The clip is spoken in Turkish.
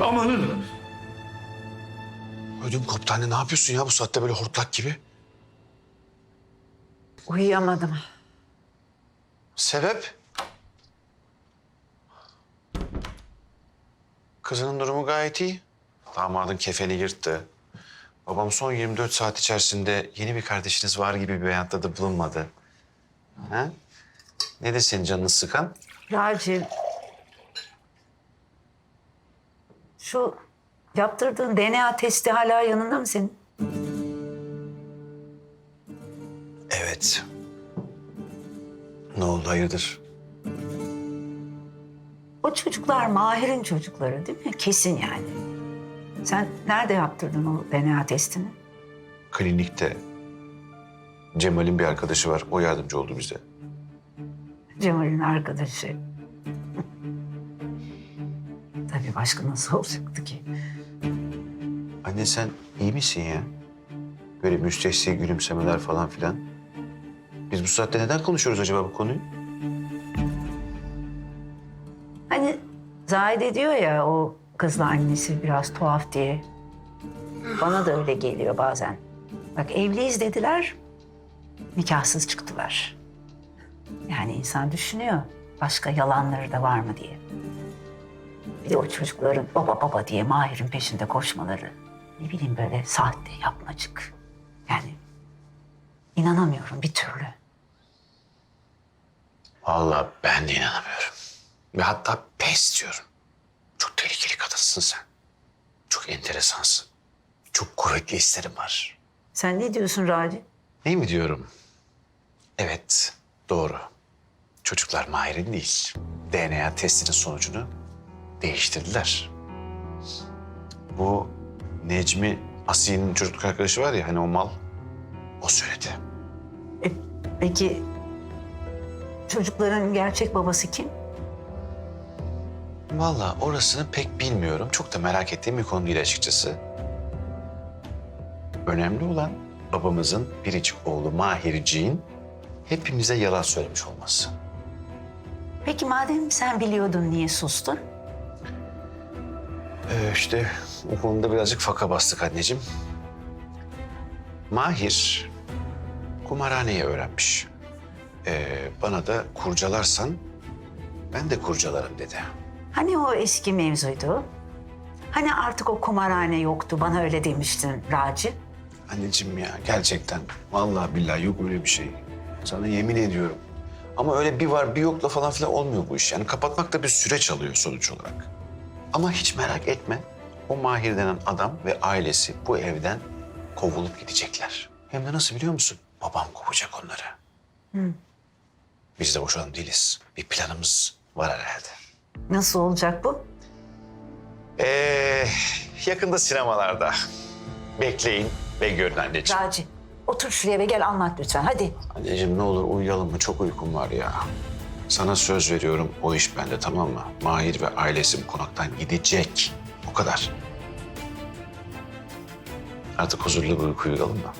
Amanın. Ödüm koptu anne ne yapıyorsun ya bu saatte böyle hortlak gibi? Uyuyamadım. Sebep? Kızının durumu gayet iyi. Damadın kefeni yırttı. Babam son 24 saat içerisinde yeni bir kardeşiniz var gibi bir beyantta da bulunmadı. Ha? Ne de senin canını sıkan? Raci. Şu yaptırdığın DNA testi hala yanında mı senin? Evet. Ne oldu hayırdır? O çocuklar Mahir'in çocukları değil mi? Kesin yani. Sen nerede yaptırdın o DNA testini? Klinikte Cemal'in bir arkadaşı var. O yardımcı oldu bize. Cemal'in arkadaşı. Tabii başka nasıl olacaktı ki? Anne sen iyi misin ya? Böyle müstehsi gülümsemeler falan filan. Biz bu saatte neden konuşuyoruz acaba bu konuyu? Hani Zahide diyor ya o kızla annesi biraz tuhaf diye. Bana da öyle geliyor bazen. Bak evliyiz dediler, nikahsız çıktılar. Yani insan düşünüyor başka yalanları da var mı diye. Bir de o çocukların baba baba diye Mahir'in peşinde koşmaları. Ne bileyim böyle sahte yapmacık. Yani inanamıyorum bir türlü. Vallahi ben de inanamıyorum. Ve hatta pes diyorum. Çok tehlikeli kadınsın sen. Çok enteresansın. Çok kuvvetli hislerin var. Sen ne diyorsun Raci? Değil mi diyorum? Evet, doğru. Çocuklar Mahir'in değil. DNA testinin sonucunu değiştirdiler. Bu Necmi Asiye'nin çocukluk arkadaşı var ya hani o mal. O söyledi. E, peki çocukların gerçek babası kim? Vallahi orasını pek bilmiyorum. Çok da merak ettiğim bir konu değil açıkçası. Önemli olan babamızın biricik oğlu Mahirciğin hepimize yalan söylemiş olması. Peki madem sen biliyordun niye sustun? Ee, işte o konuda birazcık faka bastık anneciğim. Mahir kumarhaneyi öğrenmiş. Ee, bana da kurcalarsan ben de kurcalarım dedi. Hani o eski mevzuydu? Hani artık o kumarhane yoktu bana öyle demiştin Raci? Anneciğim ya gerçekten vallahi billahi yok öyle bir şey. Sana yemin ediyorum. Ama öyle bir var bir yokla falan filan olmuyor bu iş. Yani kapatmak da bir süreç alıyor sonuç olarak. Ama hiç merak etme. O Mahir denen adam ve ailesi bu evden kovulup gidecekler. Hem de nasıl biliyor musun? Babam kovacak onları. Biz de boş adam değiliz. Bir planımız var herhalde. Nasıl olacak bu? Ee, yakında sinemalarda. Bekleyin ve görün anneciğim. Raci otur şuraya ve gel anlat lütfen hadi. Anneciğim ne olur uyuyalım mı? Çok uykum var ya. Sana söz veriyorum o iş bende tamam mı? Mahir ve ailesi bu konaktan gidecek. O kadar. Artık huzurlu bir uyku uyuyalım mı?